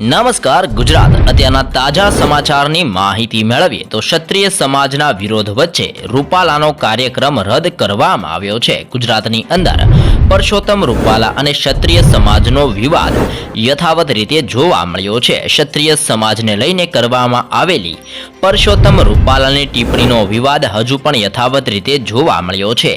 નમસ્કાર, ગુજરાત. અત્યારના તાજા સમાચારની માહિતી મેળવીએ તો ક્ષત્રિય સમાજના વિરોધ વચ્ચે રૂપાલાનો કાર્યક્રમ રદ કરવામાં આવ્યો છે ગુજરાતની અંદર. પરસોત્તમ રૂપાલા અને ક્ષત્રિય સમાજનો વિવાદ યથાવત રીતે જોવા મળ્યો છે. ક્ષત્રિય સમાજને લઈને કરવામાં આવેલી પરસોત્તમ રૂપાલાની ટિપ્પણીનો વિવાદ હજુ પણ યથાવત રીતે જોવા મળ્યો છે.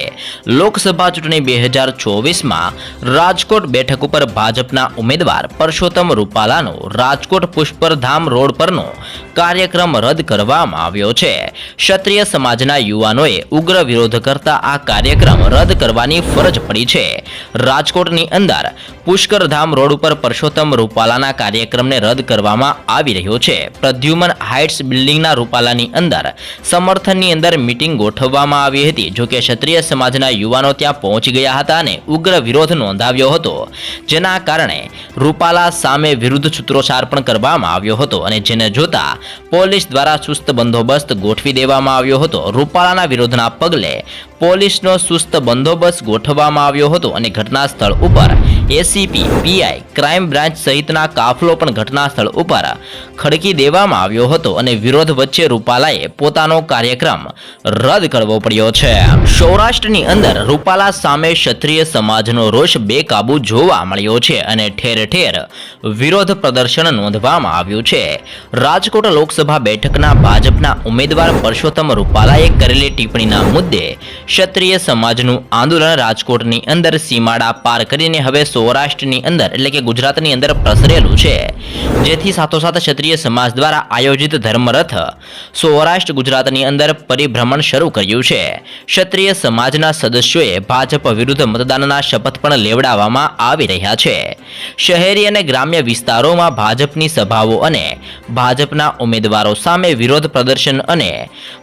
લોકસભા ચૂંટણી બે હજાર ચોવીસમાં રાજકોટ બેઠક ઉપર ભાજપના ઉમેદવાર પરસોત્તમ રૂપાલાનો રાજકોટ પુષ્પરધામ રોડ પરનો કાર્યક્રમ રદ કરવામાં આવ્યો છે. ક્ષત્રિય સમાજના યુવાનોએ ઉગ્ર વિરોધ કરતા આ કાર્યક્રમ રદ કરવાની ફરજ પડી છે. રાજકોટની અંદર પુષ્કરધામ રોડ ઉપર પરસોત્તમ રૂપાલાના કાર્યક્રમને રદ કરવામાં આવી રહ્યો છે. પ્રદ્યુમન હાઇટ્સ બિલ્ડિંગના રૂપાલાની અંદર સમર્થનની અંદર મિટિંગ ગોઠવવામાં આવી હતી. જોકે ક્ષત્રિય સમાજના યુવાનો ત્યાં પહોંચી ગયા હતા અને ઉગ્ર વિરોધ નોંધાવ્યો હતો. જેના કારણે રૂપાલા સામે વિરુદ્ધ સૂત્રોચ્ચાર પણ કરવામાં આવ્યો હતો અને જેને જોતા પોલીસ દ્વારા સુસ્ત બંદોબસ્ત ગોઠવી દેવામાં આવ્યો હતો. રૂપાલાના વિરોધના પગલે પોલીસનો સુસ્ત બંદોબસ્ત ગોઠવવામાં આવ્યો હતો અને ઘટના સ્થળ ઉપર એસીપી પીઆઈ ક્રાઇમ બ્રાન્ચ સહિતના કાફલો પણ ઘટના સ્થળ ઉપર ખડકી દેવામાં આવ્યો હતો અને વિરોધ વચ્ચે રૂપાલાએ પોતાનો કાર્યક્રમ રદ કરવો પડ્યો છે. સૌરાષ્ટ્રની અંદર રૂપાલા સામે ક્ષત્રિય સમાજનો રોષ બેકાબુ જોવા મળ્યો છે અને ઠેર ઠેર વિરોધ પ્રદર્શન નોંધવામાં આવ્યું છે. રાજકોટ લોકસભા બેઠકના ભાજપના ઉમેદવાર પરસોત્તમ રૂપાલાએ કરેલી ટિપ્પણીના મુદ્દે ક્ષત્રિય સમાજનું આંદોલન રાજકોટની અંદર સીમાડા પાર કરીને હવે સૌરાષ્ટ્રની અંદર, એટલે કે ગુજરાતની અંદર પ્રસરેલું છે, જેથી સાથોસાથ ક્ષત્રિય સમાજ દ્વારા આયોજિત ધર્મરથ સૌરાષ્ટ્ર ગુજરાતની અંદર પરિભ્રમણ શરૂ કર્યું છે. ક્ષત્રિય સમાજના સદસ્યોએ ભાજપ વિરુદ્ધ મતદાનના શપથ પણ લેવડાવવામાં આવી રહ્યા છે. શહેરી અને ગ્રામ્ય વિસ્તારોમાં ભાજપની સભાઓ અને ભાજપના ઉમેદવારો સામે વિરોધ પ્રદર્શન અને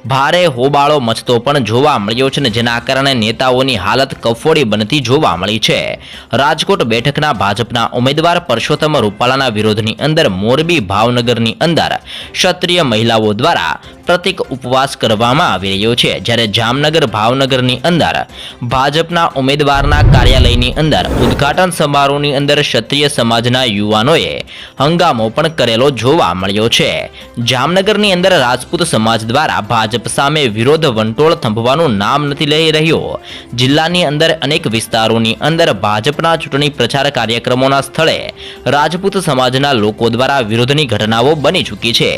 ભારે હોબાળો મચતો પણ જોવા મળ્યો છે જેના કારણે નેતાઓની હાલત કફોડી બનતી જોવા મળી છે. રાજકોટ બેઠકના ભાજપના ઉમેદવાર પરસોત્તમ રૂપાલાના વિરોધની અંદર મોરબી ભાવનગરની અંદર ક્ષત્રિય મહિલાઓ દ્વારા પ્રતિક ઉપવાસ કરવામાં આવી રહ્યો છે. જ્યારે જામનગર ભાવનગરની અંદર ભાજપના ઉમેદવારના કાર્યાલયની અંદર ઉદ્ઘાટન સમારોહની અંદર ક્ષત્રિય સમાજના યુવાનોએ હંગામો પણ કરેલો જોવા મળ્યો છે. જામનગરની અંદર રાજપૂત સમાજ દ્વારા ભાજપ સામે વિરોધ વંટોળ થંભવાનું નામ નથી લઈ રહ્યો. જિલ્લાની અંદર અનેક વિસ્તારોની અંદર ભાજપના ચૂંટણી પ્રચાર કાર્યક્રમોના સ્થળે રાજપૂત સમાજના લોકો દ્વારા વિરોધની ઘટનાઓ બની ચૂકી છે.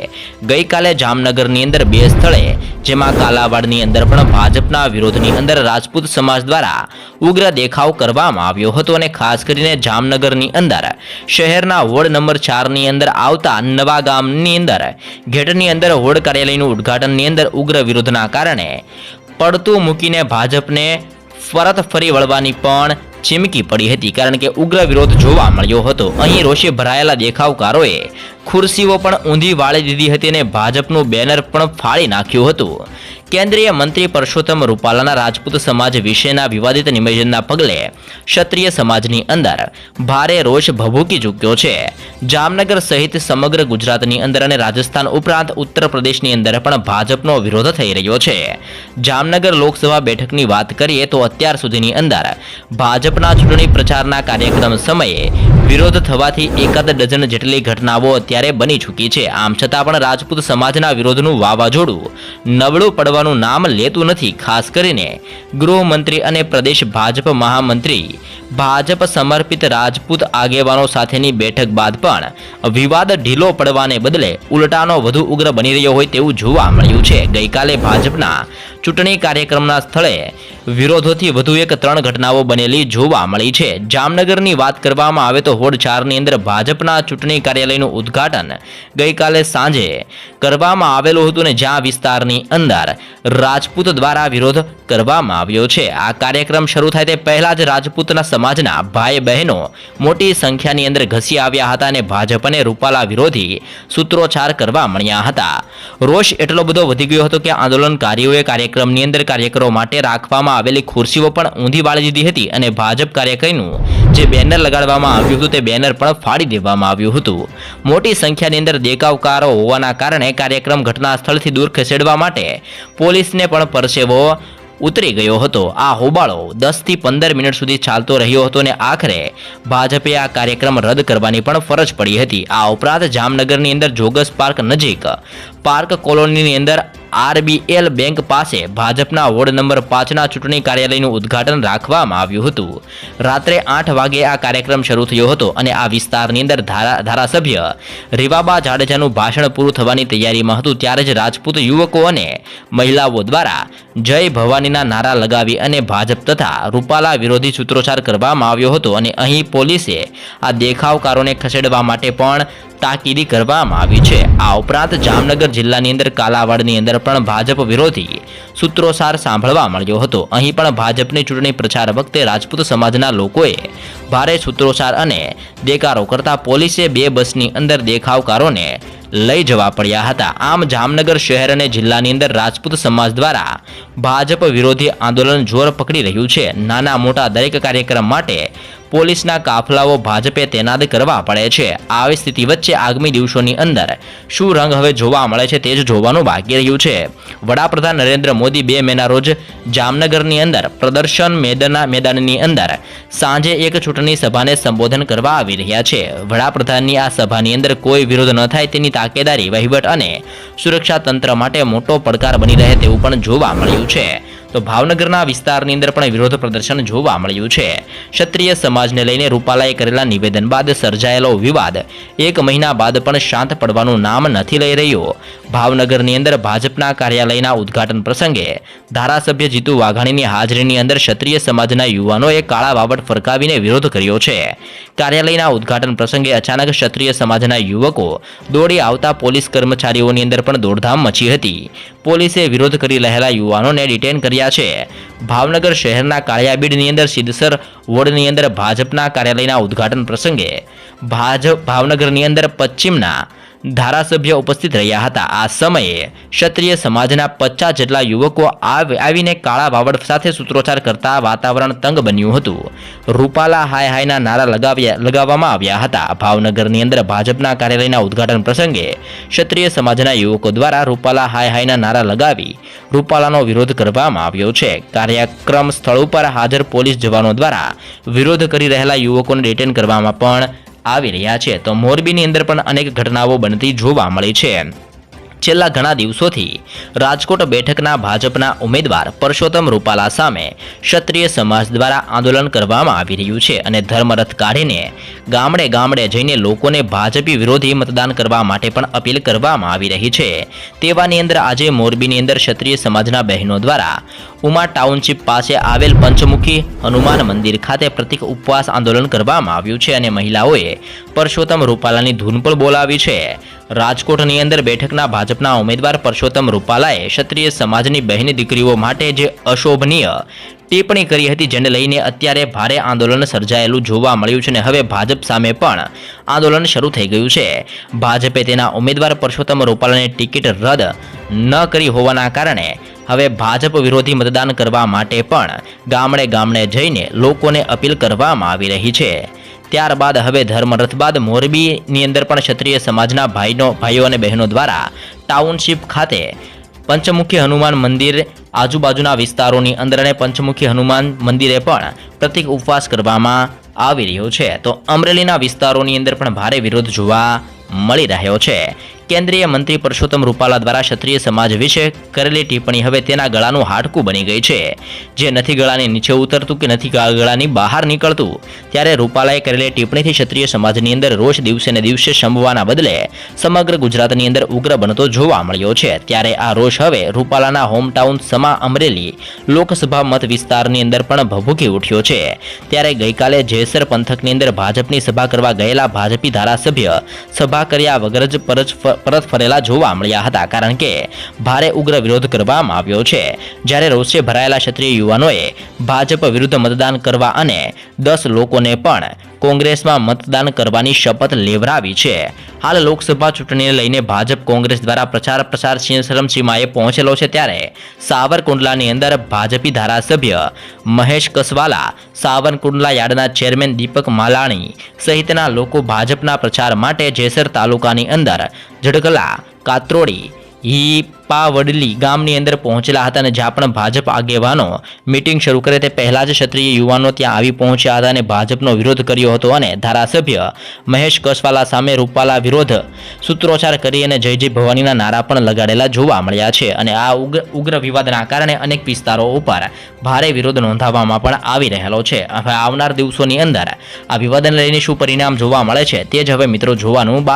ગઈકાલે જામનગરની અંદર બે સ્થળે, જેમાં કાલાવાડની અંદર પણ ભાજપના વિરોધની અંદર રાજપૂત સમાજ દ્વારા ઉગ્ર દેખાવ કરવામાં આવ્યો હતો અને ખાસ કરીને જામનગરની અંદર, શહેરના વોર્ડ નંબર ચારની અંદર આવતા નવા ગામની અંદર ઘેટની અંદર વોર્ડ કાર્યાલયનું ઉદ્ઘાટનની અંદર ઉગ્ર વિરોધના કારણે પડતું મૂકીને ભાજપને પરત ફરી વળવાની પણ ચીમકી પડી હતી કારણ કે ઉગ્ર વિરોધ જોવા મળ્યો હતો. અહીં રોષે ભરાયેલા દેખાવકારોએ ખુરશીઓ પણ ઊંધી વાળી દીધી હતી અને ભાજપનું બેનર પણ ફાળી નાખ્યું હતું. કેન્દ્રીય મંત્રી પરસોત્તમ રૂપાલાના રાજપૂત સમાજ વિશેના વિવાદિત નિવેદનના પગલે ક્ષત્રિય સમાજની અંદર ભારે રોષ ભભૂકી ચૂક્યો છે. જામનગર સહિત સમગ્ર ગુજરાતની અંદર અને રાજસ્થાન ઉપરાંત ઉત્તર પ્રદેશની અંદર પણ ભાજપનો વિરોધ થઈ રહ્યો છે. જામનગર લોકસભા બેઠકની વાત કરીએ તો અત્યાર સુધીની અંદર ભાજપના ચૂંટણી પ્રચારના કાર્યક્રમ સમયે વિરોધ થવાથી એકાદ ડઝન જેટલી ઘટનાઓ અત્યારે બની ચૂકી છે. આમ છતાં પણ રાજપૂત સમાજના વિરોધનું વાવાઝોડું નબળું પડવાનું નામ લેતું નથી. ખાસ કરીને ગૃહમંત્રી અને પ્રદેશ ભાજપ મહામંત્રી ભાજપ સમર્પિત રાજપૂત આગેવાનો સાથેની બેઠક બાદ પણ વિવાદ ઢીલો પડવાને બદલે ઉલટાનો વધુ ઉગ્ર બની રહ્યો હોય તેવું જોવા મળ્યું છે. ગઈકાલે ભાજપના ચૂંટણી કાર્યક્રમના સ્થળે વિરોધોથી વધુ એક ત્રણ ઘટનાઓ બનેલી જોવા મળી છે. જામનગરની વાત કરવામાં આવે તો હોડ ચારની અંદર ભાજપના ચૂંટણી કાર્યાલયનું ઉદ્ઘાટન ગઈકાલે સાંજે કરવામાં આવેલું હતું ને જ્યાં વિસ્તારની અંદર રાજપૂત દ્વારા વિરોધ કરવામાં આવ્યો છે. આ કાર્યક્રમ શરૂ થાય તે પહેલા જ રાજપૂતના સમાજના ભાઈ બહેનો મોટી સંખ્યાની અંદર ઘસી આવ્યા હતા અને ભાજપને રૂપાલા વિરોધી સૂત્રોચ્ચાર કરવા મળ્યા હતા. રોષ એટલો બધો વધી ગયો હતો કે આંદોલનકારીઓએ કાર્યક્રમની અંદર કાર્યકરો માટે રાખવામાં આવેલી ખુરશીઓ પણ ઊંધી વાળી દીધી હતી અને ભાજપ કાર્યકરીનું જે બેનર લગાડવામાં આવ્યું હતું તે બેનર પણ ફાડી દેવામાં આવ્યું હતું. મોટી સંખ્યાની અંદર દેખાવકારો હોવાના કારણે કાર્યક્રમ ઘટના સ્થળથી દૂર ખસેડવા માટે પોલીસને પણ પરસેવો ઉતરી ગયો હતો. આ હોબાળો દસથી પંદર મિનિટ સુધી ચાલતો રહ્યો હતો અને આખરે ભાજપે આ કાર્યક્રમ રદ કરવાની પણ ફરજ પડી હતી. આ ઉપરાંત જામનગરની અંદર જોગસ પાર્ક નજીક પાર્ક કોલોનીની અંદર આરબીએલ બેંક પાસે ભાજપના વોર્ડ નંબર પાંચના ચૂંટણી કાર્યાલયનું ઉદ્ઘાટન રાખવામાં આવ્યું હતું. રાત્રે આઠ વાગે આ કાર્યક્રમ શરૂ થયો હતો અને આ વિસ્તારની અંદર ધારા, ધારાસભ્ય રીવાબા જાડેજાનું ભાષણ પૂરું થવાની તૈયારીમાં હતું. ત્યારે જ રાજપૂત યુવકો અને મહિલાઓ દ્વારા જય ભવાનીના નારા લગાવી અને ભાજપ તથા રૂપાલા વિરોધી સૂત્રોચ્ચાર કરવામાં આવ્યો હતો અને અહીં પોલીસે આ દેખાવકારોને ખસેડવા માટે પણ તાકીદી કરવામાં આવી છે. આ ઉપરાંત જામનગર જિલ્લાની અંદર કાલાવાડની અંદર પણ ભાજપ વિરોધી સૂત્રોસાર સાંભળવા મળ્યો હતો. અહીં પણ ભાજપની ચૂંટણી પ્રચાર વખતે રાજપૂત સમાજના લોકોએ ભારે સૂત્રોસાર અને દેકારો કરતા પોલીસે બે બસની અંદર દેખાવકારોને લઈ જવા પડ્યા હતા. આમ જામનગર શહેર અને જિલ્લાની અંદર રાજપૂત સમાજ દ્વારા ભાજપ વિરોધી આંદોલન જોર પકડી રહ્યું છે. નાના મોટા દરેક કાર્યક્રમ માટે પોલીસના કાફલાઓ ભાજપે તૈનાત કરવા પડે છે. આવી સ્થિતિ વચ્ચે આગામી દિવસોની અંદર શું રંગ હવે જોવા મળે છે તે જ જોવાનું બાકી રહ્યું છે. વડાપ્રધાન નરેન્દ્ર મોદી બે મેના રોજ જામનગરની અંદર પ્રદર્શન મેદાના મેદાનની અંદર સાંજે એક ચૂંટણી સભાને સંબોધન કરવા આવી રહ્યા છે. વડાપ્રધાનની આ સભાની અંદર કોઈ વિરોધ ન થાય તેની તાકેદારી વહીવટ અને સુરક્ષા તંત્ર માટે મોટો પડકાર બની રહે તેવું પણ જોવા મળ્યું છે. તો ભાવનગરના વિસ્તારની અંદર પણ વિરોધ પ્રદર્શન જોવા મળ્યું છે. ક્ષત્રિય સમાજને લઈને રૂપાલાએ કરેલા નિવેદન બાદ સર્જાયેલો વિવાદ એક મહિના બાદ પણ શાંત પડવાનું નામ નથી લઈ રહ્યો. ભાવનગરની અંદર ભાજપના કાર્યાલયના ઉદ્ઘાટન પ્રસંગે ધારાસભ્ય જીતુ વાઘાણીની હાજરીની અંદર ક્ષત્રિય સમાજના યુવાનોએ કાળા વાવટ ફરકાવીને વિરોધ કર્યો છે. કાર્યાલયના ઉદ્ઘાટન પ્રસંગે અચાનક ક્ષત્રિય સમાજના યુવકો દોડી આવતા પોલીસ કર્મચારીઓની અંદર પણ દોડધામ મચી હતી. પોલીસે વિરોધ કરી રહેલા યુવાનોને ડિટેન કર્યા છે. ભાવનગર શહેરના કાળિયાબીડની અંદર સિદ્ધસર વોર્ડની અંદર ભાજપના કાર્યાલયના ઉદ્ઘાટન પ્રસંગે ભાજપ ભાવનગરની અંદર પશ્ચિમના ધારાસભ્ય ઉપસ્થિત રહ્યા હતા. આ સમયે ક્ષત્રિય સમાજના પચાસ જેટલા યુવકો આવ- આવીને કાળા વાવડ સાથે સૂત્રોચ્ચાર કરતા વાતાવરણ તંગ બન્યું હતું. રૂપાલા હાય હાયના નારા લગાવ્યા, લગાવવામાં આવ્યા હતા. ભાવનગરની અંદર ભાજપના કાર્યાલયના ઉદ્ઘાટન પ્રસંગે ક્ષત્રિય સમાજના યુવકો દ્વારા રૂપાલા હાય હાયના નારા લગાવી રૂપાલાનો વિરોધ કરવામાં આવ્યો છે. કાર્યક્રમ સ્થળ ઉપર હાજર પોલીસ જવાનો દ્વારા વિરોધ કરી રહેલા યુવકોને ડિટેન કરવામાં પણ આવી રહ્યા છે. તો મોરબીની અંદર પણ અનેક ઘટનાઓ બનતી જોવા મળી છે. છેલ્લા ઘણા દિવસોથી રાજકોટ બેઠકના ભાજપના ઉમેદવાર પરસોત્તમ રૂપાલા સામે ક્ષત્રિય સમાજ દ્વારા આંદોલન કરવામાં આવી રહ્યું છે અને ધર્મરથ કાઢીને ગામડે ગામડે જઈને લોકોને ભાજપી વિરોધી મતદાન કરવા માટે પણ અપીલ કરવામાં આવી રહી છે. તેવાની અંદર આજે મોરબીની અંદર ક્ષત્રિય સમાજના બહેનો દ્વારા ઉમા ટાઉનશીપ પાસે આવેલ પંચમુખી હનુમાન મંદિર ખાતે પ્રતિક ઉપવાસ આંદોલન કરવામાં આવ્યું છે અને મહિલાઓએ પરસોત્તમ રૂપાલાની ધૂન પણ બોલાવી છે. રાજકોટની અંદર બેઠકના ભાજપના ઉમેદવાર પરસોત્તમ રૂપાલાએ ક્ષત્રિય સમાજની બહેન દીકરીઓ માટે જે અશોભનીય ટિપ્પણી કરી હતી જેને લઈને અત્યારે ભારે આંદોલન સર્જાયેલું જોવા મળ્યું છે અને હવે ભાજપ સામે પણ આંદોલન શરૂ થઈ ગયું છે. ભાજપે તેના ઉમેદવાર પરસોત્તમ રૂપાલાની ટિકિટ રદ ન કરી હોવાના કારણે હવે ભાજપ વિરોધી મતદાન કરવા માટે પણ ગામડે ગામડે જઈને લોકોને અપીલ કરવામાં આવી રહી છે. ત્યારબાદ હવે ધર્મરથ બાદ મોરબીની અંદર પણ ક્ષત્રિય સમાજના ભાઈનો, ભાઈઓ અને બહેનો દ્વારા ટાઉનશીપ ખાતે પંચમુખી હનુમાન મંદિર આજુબાજુના વિસ્તારોની અંદર અને પંચમુખી હનુમાન મંદિરે પણ પ્રતિક ઉપવાસ કરવામાં આવી રહ્યો છે. તો અમરેલીના વિસ્તારોની અંદર પણ ભારે વિરોધ જોવા મળી રહ્યો છે. કેન્દ્રીય મંત્રી પરસોત્તમ રૂપાલા દ્વારા ક્ષત્રિય સમાજ વિશે કરેલી ટિપ્પણી હવે તેના ગળાનું હાડકું બની ગઈ છે. જે નથી ગળાની નીચે ઉતરતું કે નથી ગળાની બહાર નીકળતું. ત્યારે રૂપાલાએ કરેલી ટિપ્પણીથી ક્ષત્રિય સમાજની અંદર રોષ દિવસે ને દિવસે શમવાના બદલે સમગ્ર ગુજરાતની અંદર ઉગ્ર બનતો જોવા મળ્યો છે. ત્યારે આ રોષ હવે રૂપાલાના હોમટાઉન સમા અમરેલી લોકસભા મત વિસ્તારની અંદર પણ ભભૂકી ઉઠ્યો છે. ત્યારે ગઈકાલે જેસર પંથકની અંદર ભાજપની સભા કરવા ગયેલા ભાજપી ધારાસભ્ય સભા કર્યા વગર જ પરત ફ- પરત ફરેલા જોવા મળ્યા હતા કારણ કે ભારે ઉગ્ર વિરોધ કરવામાં આવ્યો છે. જ્યારે રોષે ભરાયેલા ક્ષત્રિય યુવાનોએ ભાજપ વિરુદ્ધ મતદાન કરવા અને દસ લોકોને પણ કોંગ્રેસમાં મતદાન કરવાની શપથ લેવરાવી છે. હાલ લોકસભા ચૂંટણીને લઈને ભાજપ કોંગ્રેસ દ્વારા પ્રચાર પ્રસાર સરમસીમાએ પહોંચેલો છે ત્યારે સાવરકુંડલાની અંદર ભાજપી ધારાસભ્ય મહેશ કસવાલા, સાવરકુંડલા યાર્ડના ચેરમેન દીપક માલાણી સહિતના લોકો ભાજપના પ્રચાર માટે જેસર તાલુકાની અંદર ઝડકલા, કાત્રોડી હિપાવડલી ગામની અંદર પહોંચેલા હતા અને જ્યાં પણ ભાજપ આગેવાનો મિટિંગ શરૂ કરે તે પહેલાં જ ક્ષત્રિય યુવાનો ત્યાં આવી પહોંચ્યા હતા અને ભાજપનો વિરોધ કર્યો હતો અને ધારાસભ્ય મહેશ કસવાલા સામે રૂપાલા વિરોધ સૂત્રોચ્ચાર કરી અને જય જય ભવાનીના નારા પણ લગાડેલા જોવા મળ્યા છે. અને આ ઉગ્ર ઉગ્ર વિવાદના કારણે અનેક વિસ્તારો ઉપર ભારે વિરોધ નોંધાવવામાં પણ આવી રહેલો છે. હવે આવનાર દિવસોની અંદર આ વિવાદને લઈને શું પરિણામ જોવા મળે છે તે જ હવે મિત્રો જોવાનું